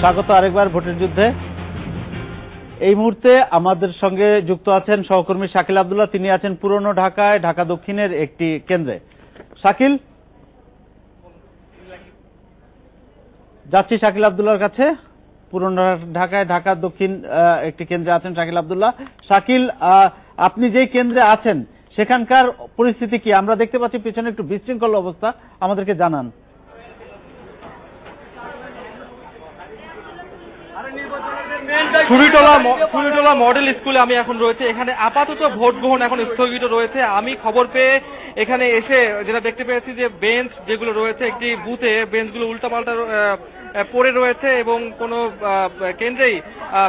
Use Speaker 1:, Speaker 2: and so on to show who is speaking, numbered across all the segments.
Speaker 1: স্বাগত আরেকবার ভোটের যুদ্ধে। এই মুহূর্তে আমাদের সঙ্গে যুক্ত আছেন সহকর্মী শাকিল আব্দুল্লাহ। তিনি আছেন পুরনো ঢাকায়, ঢাকা দক্ষিণের একটি কেন্দ্রে। শাকিল? যাচ্ছি শাকিল আব্দুল্লাহর কাছে। পুরনো ঢাকায়, ঢাকা দক্ষিণ একটি কেন্দ্রে আছেন শাকিল আবদুল্লাহ। শাকিল আপনি যেই কেন্দ্রে আছেন, সেখানকার পরিস্থিতি কি? আমরা দেখতে পাচ্ছি পিছনে একটু বিশৃঙ্খল অবস্থা। আমাদেরকে জানান।
Speaker 2: ছুরিটোলা ম- মডেল স্কুলে আমি এখন রয়েছে। এখানে আপাতত ভোট গ্রহণ এখন স্থগিত রয়েছে। আমি খবর পেয়ে এখানে এসে যেটা দেখতে পেয়েছি যে বেঞ্চ যেগুলো রয়েছে একটি বুথে বেঞ্চগুলো উল্টাপাল্টা পড়ে রয়েছে এবং কোনো কেন্দ্রেই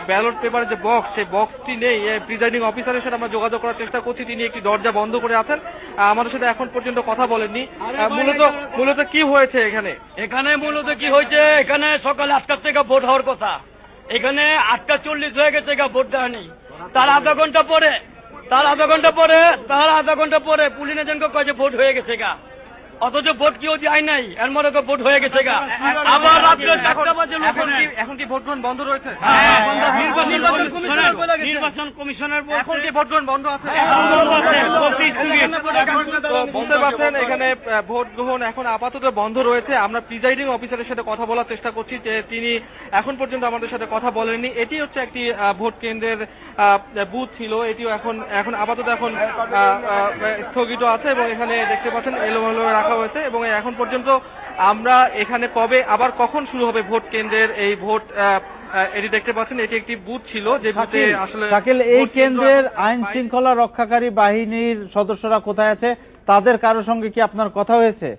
Speaker 2: ব্যালট পেপার যে বক্স সেই বক্সটি নেই। প্রিজাইডিং অফিসারের সাথে আমরা যোগাযোগ করার চেষ্টা করছি। তিনি একটি দরজা বন্ধ করে আছেন। আমাদের সাথে এখন পর্যন্ত কথা বলেননি। মূলত মূলত কি হয়েছে এখানে?
Speaker 3: এখানে মূলত কি হয়েছে? এখানে সকালে আটটার থেকে ভোট হওয়ার কথা। এখানে আটটা চল্লিশ হয়ে গেছে গা ভোট দেওয়া নেই তার আধা ঘণ্টা পরে তার আধা ঘণ্টা পরে তার আধা ঘণ্টা পরে পুলিশ এজেন্টকে কয় যে ভোট হয়ে গেছে গা। অথচ ভোট কেউ যায় নাই এর মনে তো ভোট হয়ে গেছে গা। আবার রাত্রে চারটা বাজে
Speaker 2: এখন কি ভোট গ্রহণ বন্ধ রয়েছে?
Speaker 3: হ্যাঁ,
Speaker 2: নির্বাচন
Speaker 3: নির্বাচন
Speaker 2: কমিশনার এখন কি ভোট গ্রহণ বন্ধ আছে? বুঝতে পারছেন এখানে ভোট গ্রহণ এখন আপাতত বন্ধ রয়েছে। আমরা প্রিজাইডিং অফিসারের সাথে কথা বলার চেষ্টা করছি যে তিনি এখন পর্যন্ত আমাদের সাথে কথা বলেননি। এটি হচ্ছে একটি ভোট কেন্দ্রের বুথ ছিল। এটিও এখন এখন আপাতত এখন স্থগিত আছে এবং এখানে দেখতে পাচ্ছেন এলোমেলো রাখা হয়েছে এবং এখন পর্যন্ত আমরা এখানে কবে আবার কখন শুরু হবে ভোট কেন্দ্রের এই ভোট আহ, আহ, এটি দেখতে পাচ্ছেন এটি একটি বুথ ছিল যে বুথে আসলে
Speaker 1: শাকিল এই কেন্দ্রের আইন শৃঙ্খলা রক্ষাকারী বাহিনীর সদস্যরা কোথায় আছে? তাদের কারও সঙ্গে কি আপনার কথা হয়েছে?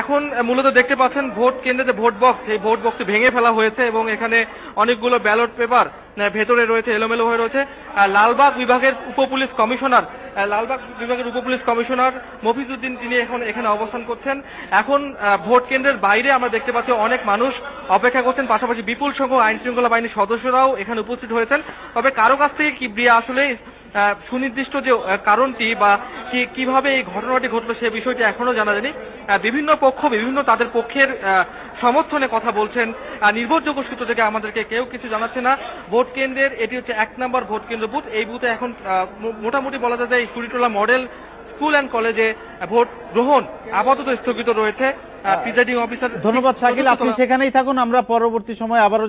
Speaker 2: এখন মূলত দেখতে পাচ্ছেন ভোট কেন্দ্রে যে ভোট বক্স এই ভোট বক্সটি ভেঙে ফেলা হয়েছে এবং এখানে অনেকগুলো ব্যালট পেপার ভেতরে রয়েছে, এলোমেলো হয়ে রয়েছে। লালবাগ বিভাগের উপপুলিশ কমিশনার লালবাগ বিভাগের উপপুলিশ কমিশনার মফিজউদ্দিন তিনি এখন এখানে অবস্থান করছেন। এখন ভোট কেন্দ্রের বাইরে আমরা দেখতে পাচ্ছি অনেক মানুষ অপেক্ষা করছেন, পাশাপাশি বিপুল সংখ্যক আইন শৃঙ্খলা বাহিনীর সদস্যরাও এখানে উপস্থিত হয়েছেন। তবে কারও কাছ থেকে কি আসলে সুনির্দিষ্ট যে কারণটি বা কীভাবে এই ঘটনাটি ঘটলো সে বিষয়টি এখনও জানা যায়নি। বিভিন্ন পক্ষ বিভিন্ন তাদের পক্ষের সমর্থনে কথা বলছেন। নির্ভরযোগ্য সূত্র থেকে আমাদেরকে কেউ কিছু জানাচ্ছে না। ভোট কেন্দ্রের এটি হচ্ছে এক নম্বর ভোট কেন্দ্র বুথ। এই বুথে এখন মোটামুটি বলা যায় যে এই কুড়িটোলা মডেল স্কুল অ্যান্ড কলেজে ভোট গ্রহণ আপাতত স্থগিত রয়েছে। প্রিজাইডিং অফিসার
Speaker 1: ধন্যবাদ শাকিল। আপনি সেখানেই থাকুন আমরা পরবর্তী সময় আবারও